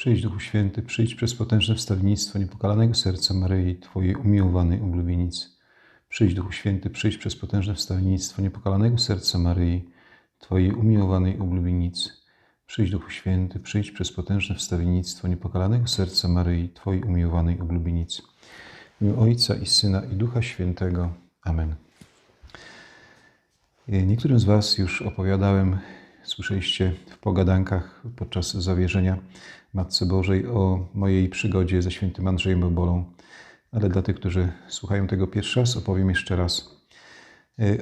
Przyjdź Duchu Święty, przyjdź przez potężne wstawnictwo niepokalanego serca Maryi, Twojej umiłowanej ulubienicy. Przyjdź Duchu Święty, przyjdź przez potężne wstawnictwo niepokalanego serca Maryi, Twojej umiłowanej ulubienicy. Przyjdź Duchu Święty, przyjdź przez potężne wstawiennictwo niepokalanego serca Maryi, Twojej umiłowanej ulubienicy. W imię Ojca i Syna i Ducha Świętego. Amen. Niektórym z Was już opowiadałem, słyszeliście w pogadankach podczas zawierzenia Matce Bożej o mojej przygodzie ze świętym Andrzejem Bobolą, ale dla tych, którzy słuchają tego pierwszy raz, opowiem jeszcze raz.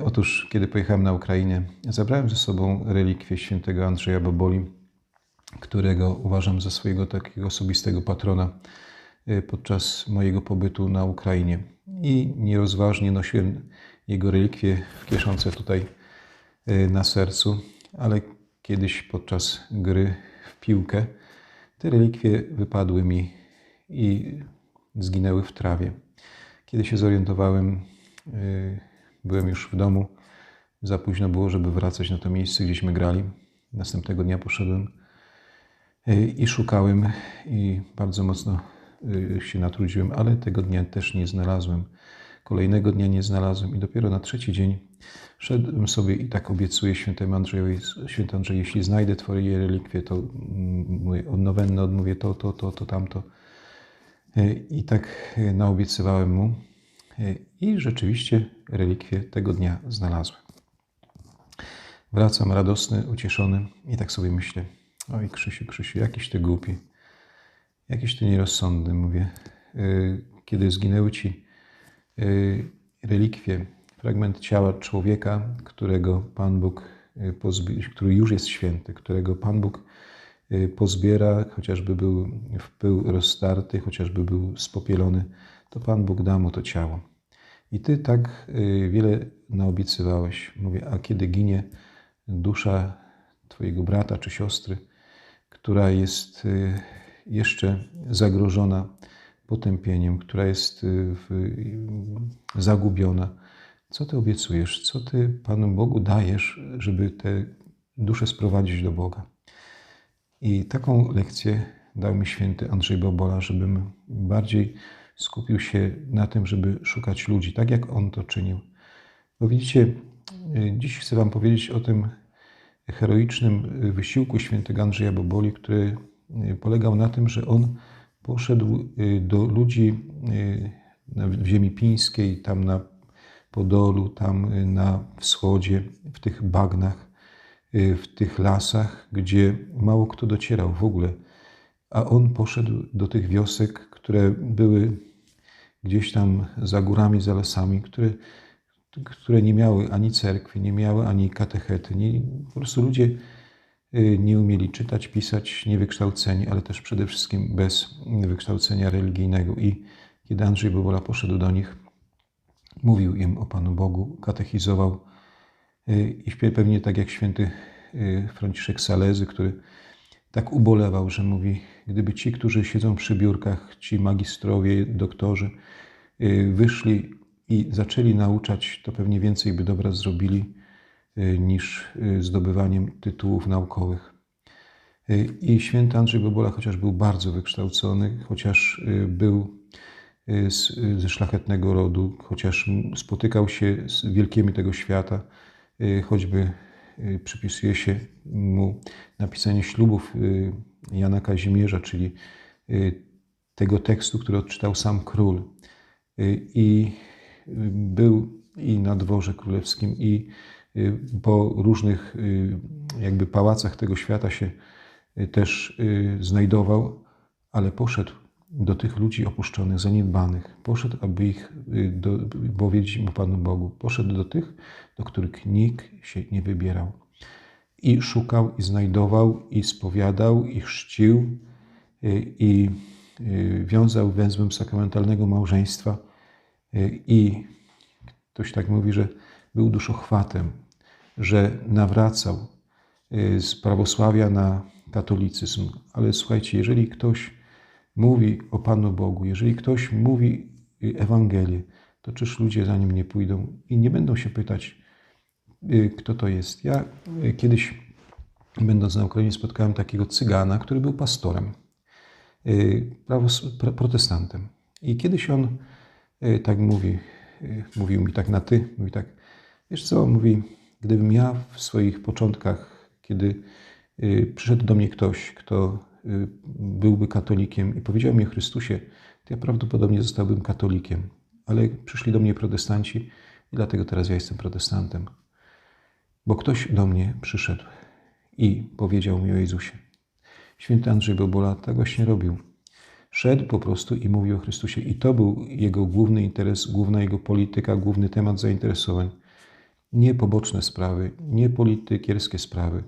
Otóż, kiedy pojechałem na Ukrainę, zabrałem ze sobą relikwie świętego Andrzeja Boboli, którego uważam za swojego takiego osobistego patrona podczas mojego pobytu na Ukrainie. I nierozważnie nosiłem jego relikwie w kieszonce tutaj na sercu, ale kiedyś podczas gry w piłkę te relikwie wypadły mi i zginęły w trawie. Kiedy się zorientowałem, byłem już w domu. Za późno było, żeby wracać na to miejsce, gdzieśmy grali. Następnego dnia poszedłem i szukałem i bardzo mocno się natrudziłem, ale tego dnia też nie znalazłem. Kolejnego dnia nie znalazłem i dopiero na trzeci dzień szedłem sobie i tak obiecuję świętemu Andrzejowi, święty Andrzej, jeśli znajdę Twoje relikwie, to mówię, od nowenny odmówię to, to, to, to, tamto. I tak naobiecywałem mu i rzeczywiście relikwie tego dnia znalazłem. Wracam radosny, ucieszony i tak sobie myślę, oj Krzysiu, Krzysiu, jakiś ty głupi, jakiś ty nierozsądny, mówię. Kiedy zginęły ci relikwie, fragment ciała człowieka, którego Pan Bóg, który już jest święty, którego Pan Bóg pozbiera, chociażby był w pył rozstarty, chociażby był spopielony, to Pan Bóg da mu to ciało. I Ty tak wiele naobiecywałeś. Mówię, a kiedy ginie dusza Twojego brata czy siostry, która jest jeszcze zagrożona potępieniem, która jest zagubiona, co Ty obiecujesz? Co Ty Panu Bogu dajesz, żeby tę duszę sprowadzić do Boga? I taką lekcję dał mi święty Andrzej Bobola, żebym bardziej skupił się na tym, żeby szukać ludzi, tak jak on to czynił. Bo widzicie, dziś chcę Wam powiedzieć o tym heroicznym wysiłku świętego Andrzeja Boboli, który polegał na tym, że on poszedł do ludzi w ziemi pińskiej, tam na Podolu, tam na wschodzie, w tych bagnach, w tych lasach, gdzie mało kto docierał w ogóle. A on poszedł do tych wiosek, które były gdzieś tam za górami, za lasami, które, które nie miały ani cerkwi, nie miały ani katechety. Nie, po prostu ludzie nie umieli czytać, pisać, niewykształceni, ale też przede wszystkim bez wykształcenia religijnego. I kiedy Andrzej Bobola poszedł do nich, mówił im o Panu Bogu, katechizował i pewnie tak jak święty Franciszek Salezy, który tak ubolewał, że mówi, gdyby ci, którzy siedzą przy biurkach, ci magistrowie, doktorzy, wyszli i zaczęli nauczać, to pewnie więcej by dobra zrobili niż zdobywaniem tytułów naukowych. I święty Andrzej Bobola, chociaż był bardzo wykształcony, chociaż był ze szlachetnego rodu, chociaż spotykał się z wielkimi tego świata, choćby przypisuje się mu napisanie ślubów Jana Kazimierza, czyli tego tekstu, który odczytał sam król. I był i na dworze królewskim, i po różnych jakby pałacach tego świata się też znajdował, ale poszedł do tych ludzi opuszczonych, zaniedbanych. Poszedł, aby ich do, powiedzieć o Panu Bogu. Poszedł do tych, do których nikt się nie wybierał. I szukał, i znajdował, i spowiadał, i chrzcił, i wiązał węzłem sakramentalnego małżeństwa. I ktoś tak mówi, że był duszochwatem, że nawracał z prawosławia na katolicyzm. Ale słuchajcie, jeżeli ktoś mówi o Panu Bogu, jeżeli ktoś mówi Ewangelię, to czyż ludzie za nim nie pójdą i nie będą się pytać, kto to jest. Ja kiedyś, będąc na Ukrainie, spotkałem takiego cygana, który był pastorem. y, protestantem. I kiedyś on y, tak mówi, y, mówił mi tak na ty, mówi tak, wiesz co, mówi, gdybym ja w swoich początkach, kiedy y, przyszedł do mnie ktoś, kto y, byłby katolikiem i powiedział mi o Chrystusie, to ja prawdopodobnie zostałbym katolikiem, ale przyszli do mnie protestanci i dlatego teraz ja jestem protestantem. Bo ktoś do mnie przyszedł i powiedział mi o Jezusie. Święty Andrzej Bobola tak właśnie robił. Szedł po prostu i mówił o Chrystusie. I to był jego główny interes, główna jego polityka, główny temat zainteresowań. Nie poboczne sprawy, nie politykierskie sprawy,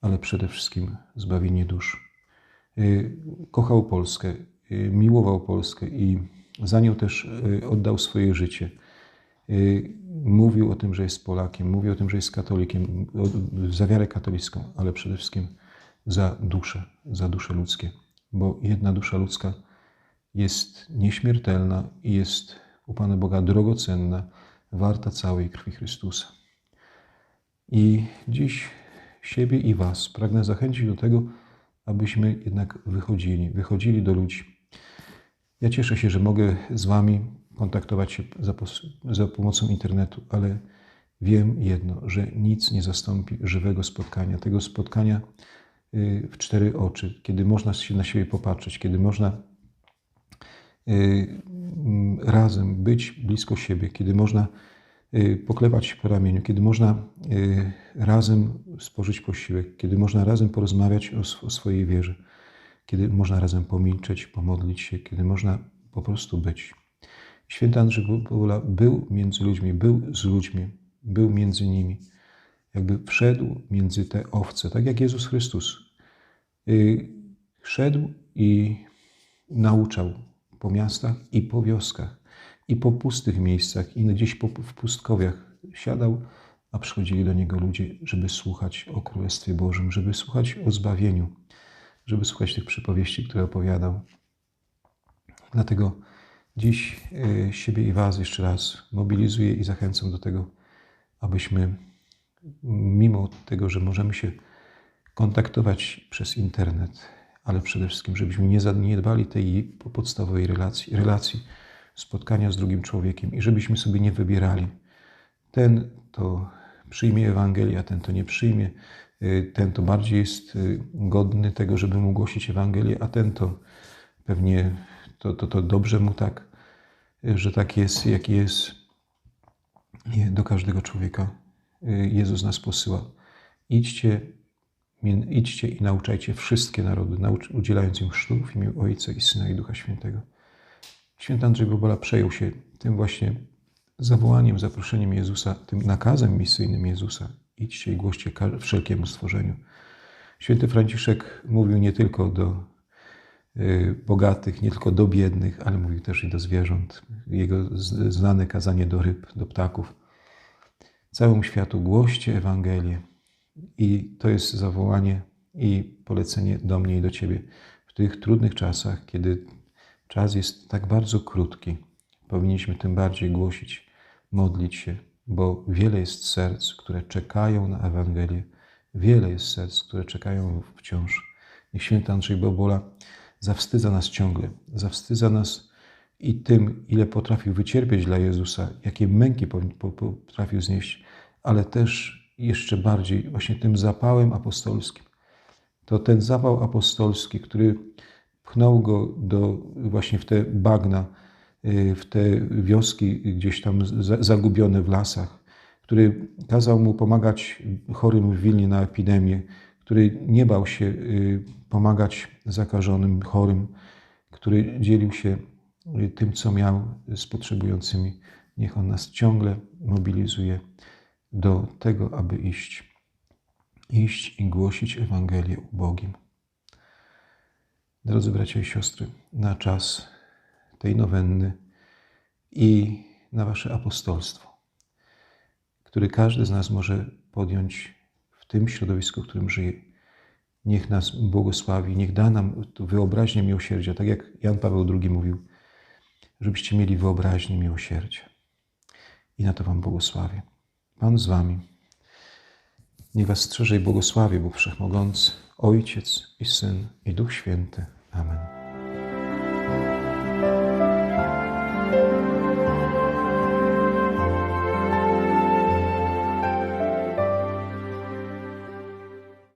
ale przede wszystkim zbawienie dusz. Y, Kochał Polskę, y, miłował Polskę i za nią też y, oddał swoje życie. Mówił o tym, że jest Polakiem, mówił o tym, że jest katolikiem, za wiarę katolicką, ale przede wszystkim za duszę, za dusze ludzkie, bo jedna dusza ludzka jest nieśmiertelna i jest u Pana Boga drogocenna, warta całej krwi Chrystusa. I dziś siebie i Was pragnę zachęcić do tego, abyśmy jednak wychodzili, wychodzili do ludzi. Ja cieszę się, że mogę z Wami kontaktować się za, za pomocą internetu, ale wiem jedno, że nic nie zastąpi żywego spotkania, tego spotkania y, w cztery oczy, kiedy można się na siebie popatrzeć, kiedy można y, razem być blisko siebie, kiedy można y, poklepać się po ramieniu, kiedy można y, razem spożyć posiłek, kiedy można razem porozmawiać o, o swojej wierze, kiedy można razem pomilczeć, pomodlić się, kiedy można po prostu być. Święty Andrzej Bobola był między ludźmi, był z ludźmi, był między nimi. Jakby wszedł między te owce, tak jak Jezus Chrystus. Y, Szedł i nauczał po miastach i po wioskach, i po pustych miejscach, i gdzieś po, w pustkowiach. Siadał, a przychodzili do niego ludzie, żeby słuchać o Królestwie Bożym, żeby słuchać o zbawieniu, żeby słuchać tych przypowieści, które opowiadał. Dlatego dziś y, siebie i Was jeszcze raz mobilizuję i zachęcam do tego, abyśmy, mimo tego, że możemy się kontaktować przez internet, ale przede wszystkim, żebyśmy nie zaniedbali tej podstawowej relacji, relacji spotkania z drugim człowiekiem i żebyśmy sobie nie wybierali. Ten to przyjmie Ewangelię, a ten to nie przyjmie. Y, Ten to bardziej jest y, godny tego, żeby mu głosić Ewangelię, a ten to pewnie to, to, to dobrze mu tak, y, że tak jest, jak jest. Nie, do każdego człowieka Jezus nas posyła. Idźcie, idźcie i nauczajcie wszystkie narody, udzielając im chrztu w imię Ojca i Syna i Ducha Świętego. Święty Andrzej Bobola przejął się tym właśnie zawołaniem, zaproszeniem Jezusa, tym nakazem misyjnym Jezusa. Idźcie i głoście wszelkiemu stworzeniu. Święty Franciszek mówił nie tylko do y, bogatych, nie tylko do biednych, ale mówił też i do zwierząt. Jego znane kazanie do ryb, do ptaków. Całemu światu głoście Ewangelię. I to jest zawołanie i polecenie do mnie i do Ciebie. W tych trudnych czasach, kiedy czas jest tak bardzo krótki, powinniśmy tym bardziej głosić, modlić się, bo wiele jest serc, które czekają na Ewangelię. Wiele jest serc, które czekają wciąż. Niech święty Andrzej Bobola zawstydza nas ciągle, zawstydza nas i tym, ile potrafił wycierpieć dla Jezusa, jakie męki po- po- potrafił znieść, ale też jeszcze bardziej właśnie tym zapałem apostolskim. To ten zapał apostolski, który pchnął go do, właśnie w te bagna, y, w te wioski gdzieś tam za- zagubione w lasach, który kazał mu pomagać chorym w Wilnie na epidemię, który nie bał się y, pomagać zakażonym, chorym, który dzielił się y, tym, co miał z potrzebującymi. Niech On nas ciągle mobilizuje do tego, aby iść. Iść i głosić Ewangelię ubogim. Drodzy bracia i siostry, na czas tej nowenny i na Wasze apostolstwo, który każdy z nas może podjąć w tym środowisku, w którym żyje. Niech nas błogosławi, niech da nam wyobraźnię miłosierdzia, tak jak Jan Paweł II mówił, żebyście mieli wyobraźnię miłosierdzia. I na to Wam błogosławię. Pan z Wami. Niech Was strzeże i błogosławi Bóg Wszechmogący, Ojciec i Syn i Duch Święty. Amen.